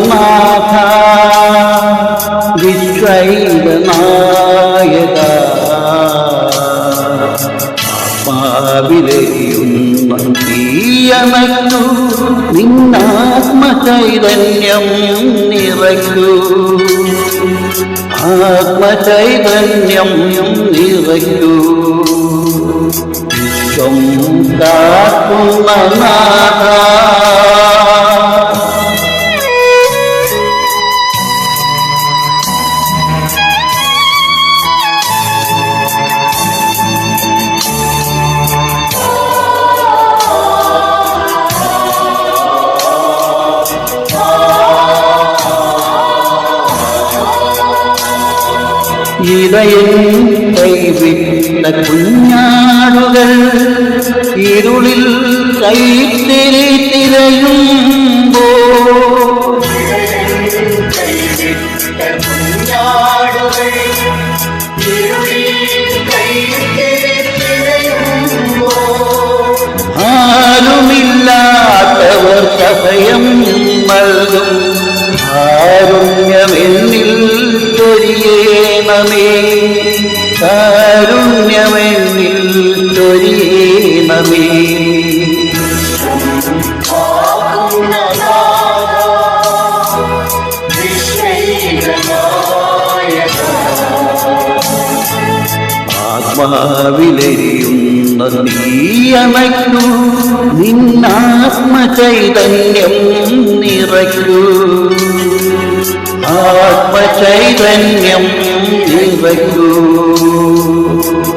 നാഥ വിശ്വൈവനായക ആത്മാവിലെയുന്ന നിന്നാത്മചൈതന്യം നിറയ്ക്കൂ ആത്മചൈതന്യം നിറയ്ക്കൂ. വിശ്വം കാക്കുന്ന കുഞ്ഞാടുകൾ ഇരുളിൽ കൈത്തിരി തിരയുമ്പോ ആരുമില്ലാത്തവർ സഭയം നൽകും കാരുണ്യമെന്നിൽ ചൊരിയേണമേ കാരുണ്യമെന്നിൽ ചൊരിയേണമേ ആത്മാവിലെയുന്ന നീയണയ്ക്കൂ നിന്നാത്മചൈതന്യം നിറയ്ക്കൂ. ആത്മചൈതന്യം നിറയ്ക്കൂ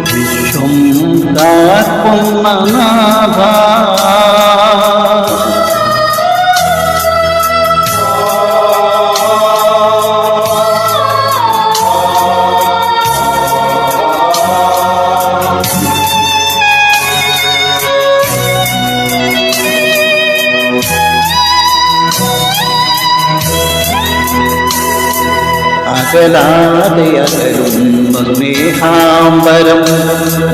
വിശ്വം കാക്കുന്ന നാഥ അകലാതെ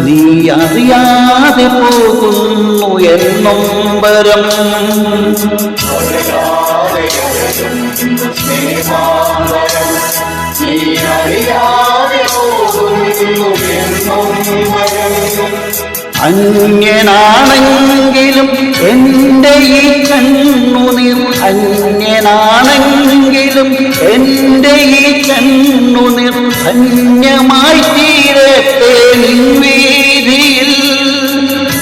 നീ അറിയാതെ പോകുന്നു എന്നൊമ്പരം. അന്യനാണെങ്കിലും എന്റെ ഈ കണ്ണുനീർ അന്യനാണെങ്കിലും എന്റെ ഈ കണ്ണു നിർധന്യമായി തീരട്ടെ നിൻവീതിയിൽ.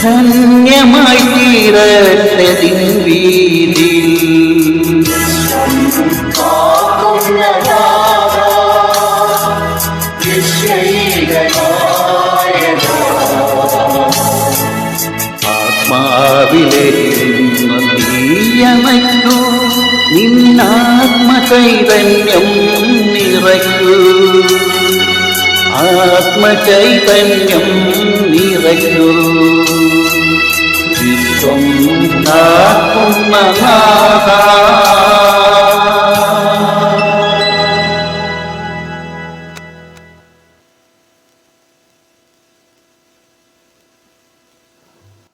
ധന്യമായി തീരട്ടെ നിൻവീതിയിൽ. ആത്മാവിലെ നീയമറ്റു നിന്നാത്മചൈതന്യം നിറയ്ക്കൂ. ആത്മചൈതന്യം നിറയ്ക്കൂ. വിശ്വം കാക്കുന്ന